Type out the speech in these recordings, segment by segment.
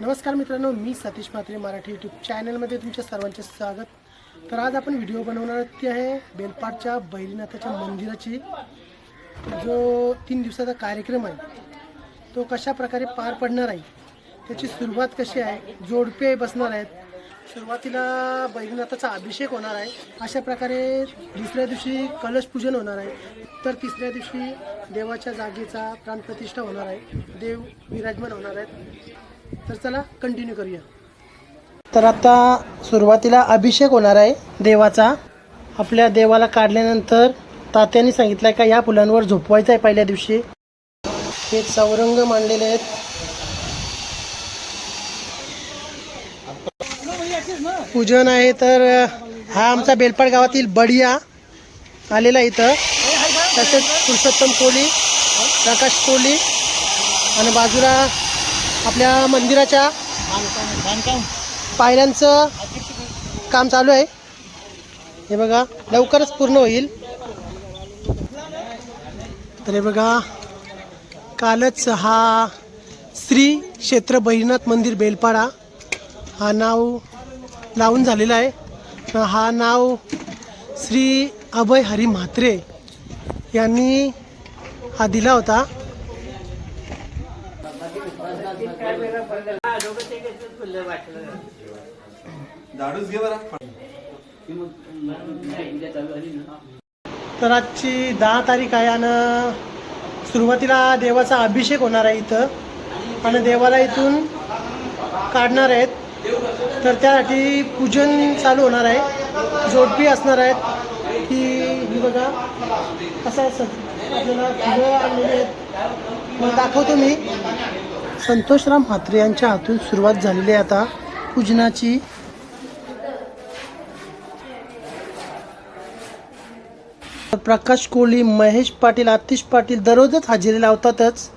नमस्कार मित्रांनो मी सतीश म्हात्रे मराठी यूट्यूब चॅनलमध्ये तुमच्या सर्वांचे स्वागत. तर आज आपण व्हिडिओ बनवणार ती आहे बेलपाटच्या बैरीनाथाच्या मंदिराची. जो तीन दिवसाचा कार्यक्रम आहे तो कशा प्रकारे पार पडणार आहे त्याची सुरुवात कशी आहे जोडपे बसणार आहेत सुरुवातीला बैरीनाथाचा अभिषेक होणार आहे अशा प्रकारे दुसऱ्या दिवशी कलश पूजन होणार आहे तर तिसऱ्या दिवशी देवाच्या जागेचा प्राणप्रतिष्ठा होणार आहे देव विराजमान होणार आहेत. तर चला कंटिन्यू करूया. तर आता सुरुवातीला अभिषेक होणार आहे देवाचा. आपल्या देवाला काढल्यानंतर तात्यांनी सांगितलं आहे का या फुलांवर झोपवायचं आहे पहिल्या दिवशी. हे चौरंग मांडलेले आहेत. पूजन आहे तर हा आमचा बेलपाड गावातील बडिया आलेला इथं. तसेच पुरुषोत्तम कोहली प्रकाश कोहली आणि बाजूला आपल्या मंदिराच्या पायऱ्यांचं काम चालू आहे. हे बघा लवकरच पूर्ण होईल. तर हे बघा कालच हा श्री क्षेत्र बहिनाथ मंदिर बेलपाडा हा नाव लावून झालेला आहे. हा नाव श्री अभय हरी म्हात्रे यांनी हा दिला होता. झाडूच घे बरा. तर आजची दहा तारीख आहे आणि सुरुवातीला देवाचा अभिषेक होणार आहे इथं. आणि देवाला इथून काढणार आहेत. तर त्यासाठी पूजन चालू होणार आहे. जोडपी असणार आहेत. की ही बघा कसं आहे सग- आपल्याला फुलं आणलेली आहेत. मग दाखवतो मी. संतोषराम म्हात्रे यांच्या हातून सुरुवात झालेली आहे आता पूजनाची. प्रकाश कोहली महेश पाटील आतिश पाटील दररोजच हजेरी लावतातच.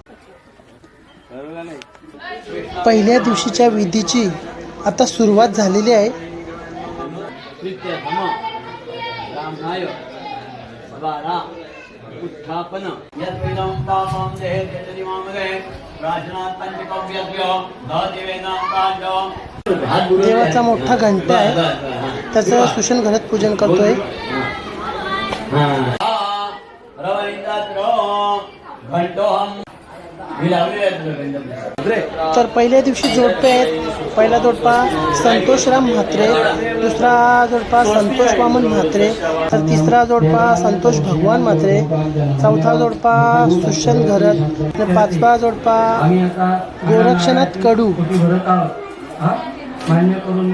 पहिल्या दिवशीच्या विधीची आता सुरुवात झालेली आहे. उत्थापन काण्डं देवाचा मोठा घंटा आहे. त्याचं सुशन घरात पूजन करतोय. घण्टोऽहं विलाविले तर पहिल्या दिवशी जोडपे आहेत पहिला जोडपा संतोषराम म्हात्रे दुसरा जोडपा संतोष वामन म्हात्रे तर तिसरा जोडपा संतोष भगवान म्हात्रे चौथा जोडपा सुशन घरत तर पाचवा जोडपा गोरक्षनाथ कडू. मान्य करून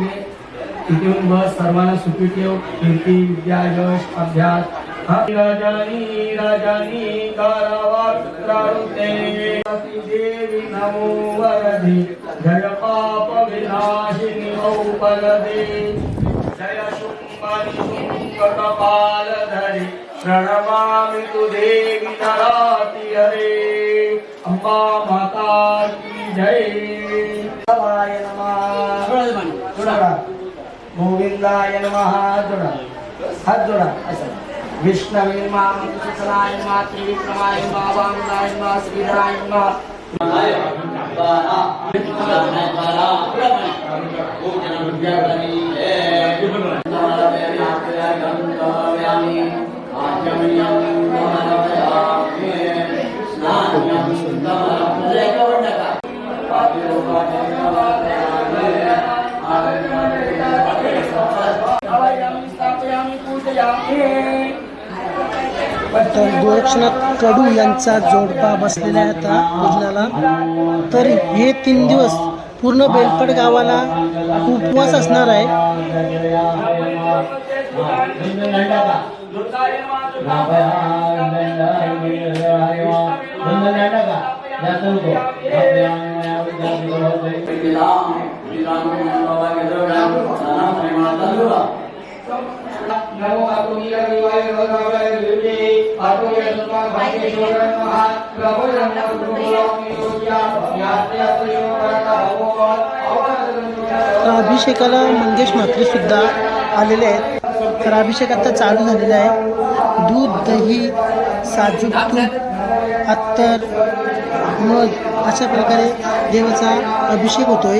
सर्वांना सुखी ठेव. कीर्ती विद्या यश अभ्यास. रजनी रजनी कारावारुते देवी नमो वरदे जय पाप विनाशिनि औपलदे जय शुंभनि शुंभ कपालधरे प्रणमामि तु देवि तराति हरे अम्बा माता की जय शिवाय नमः जोडा गोविंदाय नमः जोडा हात जोडा असं विष्णवे मा सुसनाय मा त्रिविक्रमाय मा वामनाय मा स्थापयामि पूजयामि। तर गोरक्षनाथ कडू यांचा जोडपा बसलेला आहे आता भोजनाला तर हे तीन दिवस पूर्ण बेलपड गावाला उपवास असणार आहे नमो योग्या भगवान तर अभिषेकाला मंगेश म्हात्रे सुद्धा आलेले आहेत. तर अभिषेक आता चालू झालेला आहे. दूध दही साजूक तूप अत्तर मग अशा प्रकारे देवाचा अभिषेक होतोय.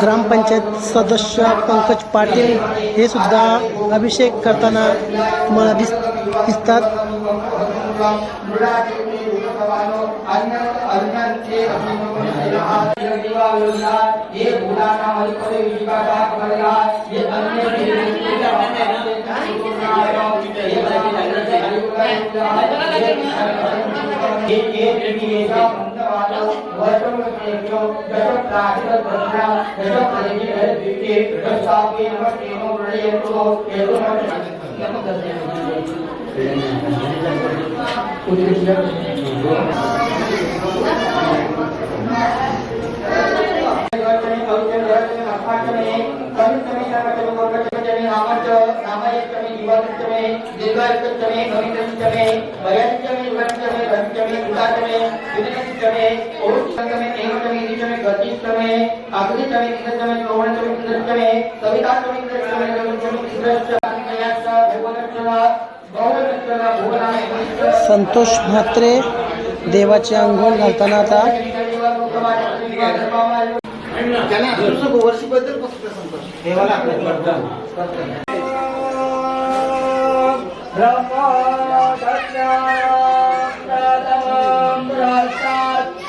ग्रामपंचायत सदस्य पंकज पाटील हे सुद्धा अभिषेक करताना मला दिस दिसतात संतोष म्हात्रे देवाची आंघोळ घालताना आता ओम गं गणपतये नमो नमः नामायकमे दीर्घायकमे नवीनमे वयंचमे युगंचमे घंचमे उदाचमे विदिनचमे ओरुचमे एवचमे निचमे गतिष्ठमे अग्निचमे निचमे गौणचमे निचमे सविताचमे निचमे गौणचमे निचमे भगवानचमे संतोष म्हात्रे देवाचे अंघोळ घालताना आता देवाला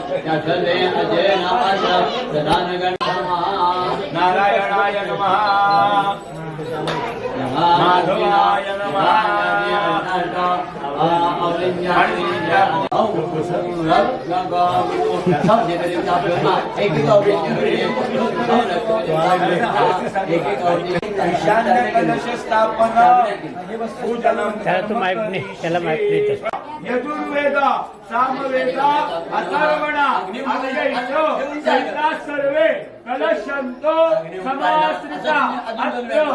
गर्भ संभूत विदिक्रांति समप्रभा नारायणाय नमः माधवाय स्थापना पूजनम त्याला तो माईक नाही त्याला नाही यजुर्वेद सामवेद अथर्वणा सर्वे कलशंतो समाश्रिता अत्र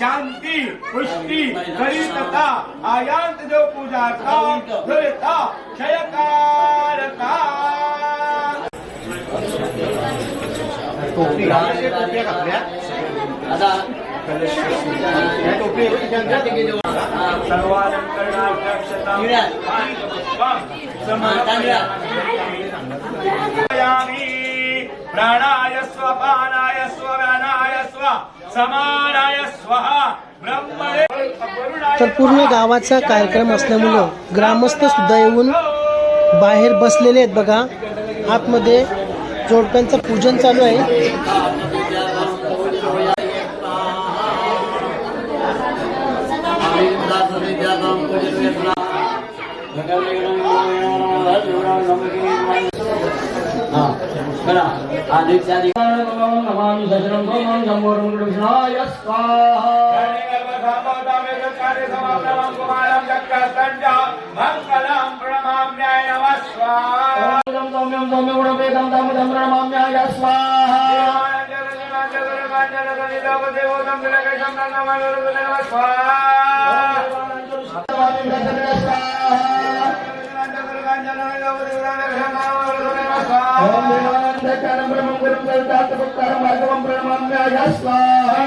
शांती पुष्टी करितता आयांत जो दुरिता क्षयकारका समर्पयामि प्राणाय स्व पानाय स्व व्यानाय स्व समानाय स्वः तर पूर्ण गावाचा कार्यक्रम असल्यामुळं ग्रामस्थ सुद्धा येऊन बाहेर बसलेले आहेत बघा. आतमध्ये जोडप्यांचं पूजन चालू आहे. नमामि सचरं सोमं सम्पूर्णं कृष्णाय स्वाहा मंगलम प्रणमाम्याय नमः स्वाहा सौम्यं सौम्यं प्रणमाम्याय स्वाहा देवानन्दकारं ब्रह्मं गुरुं दत्तात्मकारं भार्गवं प्रणमाम्याय स्वाहा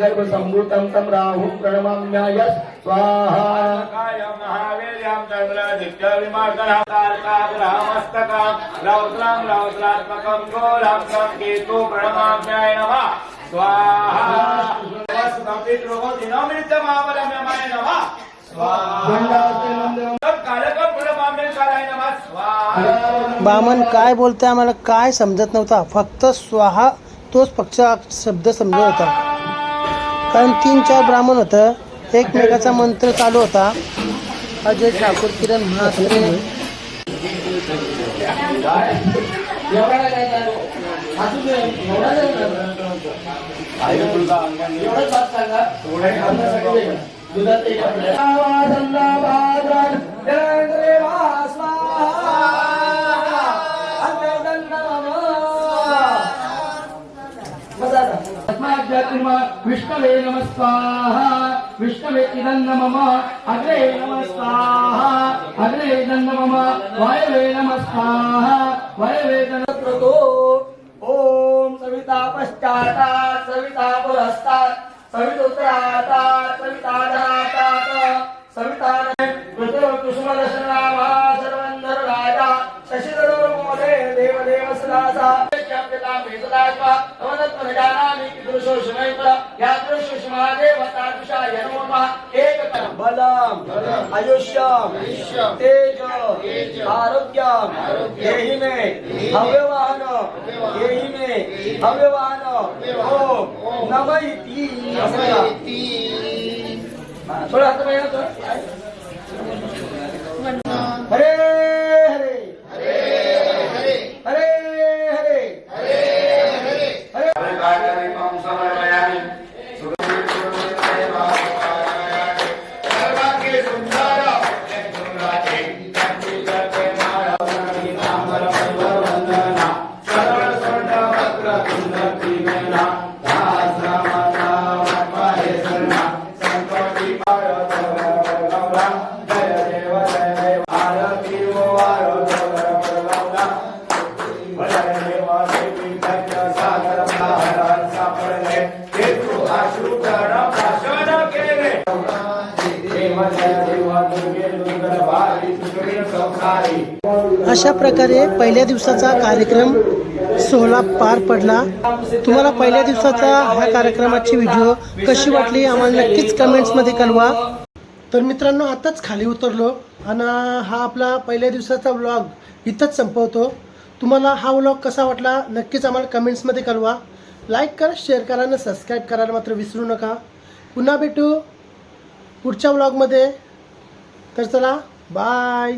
गर्भसम्भूतं तं राहुं प्रणमाम्याय स्वाहा कायं महावीर्यं चन्द्रदित्यविमार्गणं तारकाग्रहमस्तकं रौद्रं रौद्रात्मकं घोरं तं केतु प्रणमाम्याय नमः स्वाहा वसुतं पितृवोदिनोमितमावलम्यमाय नमः स्वाहा कालकं प्रणमाम्यकाराय नमः स्वाहा बामन काय बोलतोय आम्हाला काय समजत नव्हता. फक्त स्वाहा तोच पक्ष शब्द समजत होता. कारण तीन चार ब्राह्मण होतं. एकमेकाचा मंत्र चालू होता. अजय ठाकूर किरण महात्रे. दुधात ನಿಮ್ಮ ವಿಷ್ಣುವೇ ನಮಸ್ವಾಹ ವಿಷ್ಣುವೇ ಇದನ್ನ ಮಮ ಅಗ್ರೇ ನಮಸ್ವಾಹ ಅಗ್ರೇ ಇದನ್ನ ಮಮ ವಾಯವೆ ನಮಸ್ವಾಹ ವಯವೆ ನತ್ರತೋ ಓಂ ಸವಿತಾ ಪಶ್ಚಾತ ಸವಿತಾ ಪುರಸ್ತಾತ್ ಸವಿತುತ್ರಾತ ಸವಿತಾ ಸವಿತಾ पितृशोषमैत्र यादृशोषमादेव तादृशाय नमो नमः एकतरं बलम् आयुष्यं तेज आरोग्यं देहि मे हव्यवाहन देहि मे हव्यवाहन ओम नम इति थोडं हात बाहेर होतं. अशा प्रकारे पहिल्या दिवसाचा कार्यक्रम सोहळा पार पडला. तुम्हाला पहिल्या दिवसाचा ह्या कार्यक्रमाची व्हिडिओ कशी वाटली आम्हाला नक्कीच कमेंट्समध्ये कळवा. तर मित्रांनो आताच खाली उतरलो आणि हा आपला पहिल्या दिवसाचा व्लॉग इथंच संपवतो. तुम्हाला हा व्लॉग कसा वाटला नक्कीच आम्हाला कमेंट्समध्ये कळवा. लाईक करा शेअर करा आणि सबस्क्राईब करायला मात्र विसरू नका. पुन्हा भेटू पुढच्या व्लॉगमध्ये तर चला बाय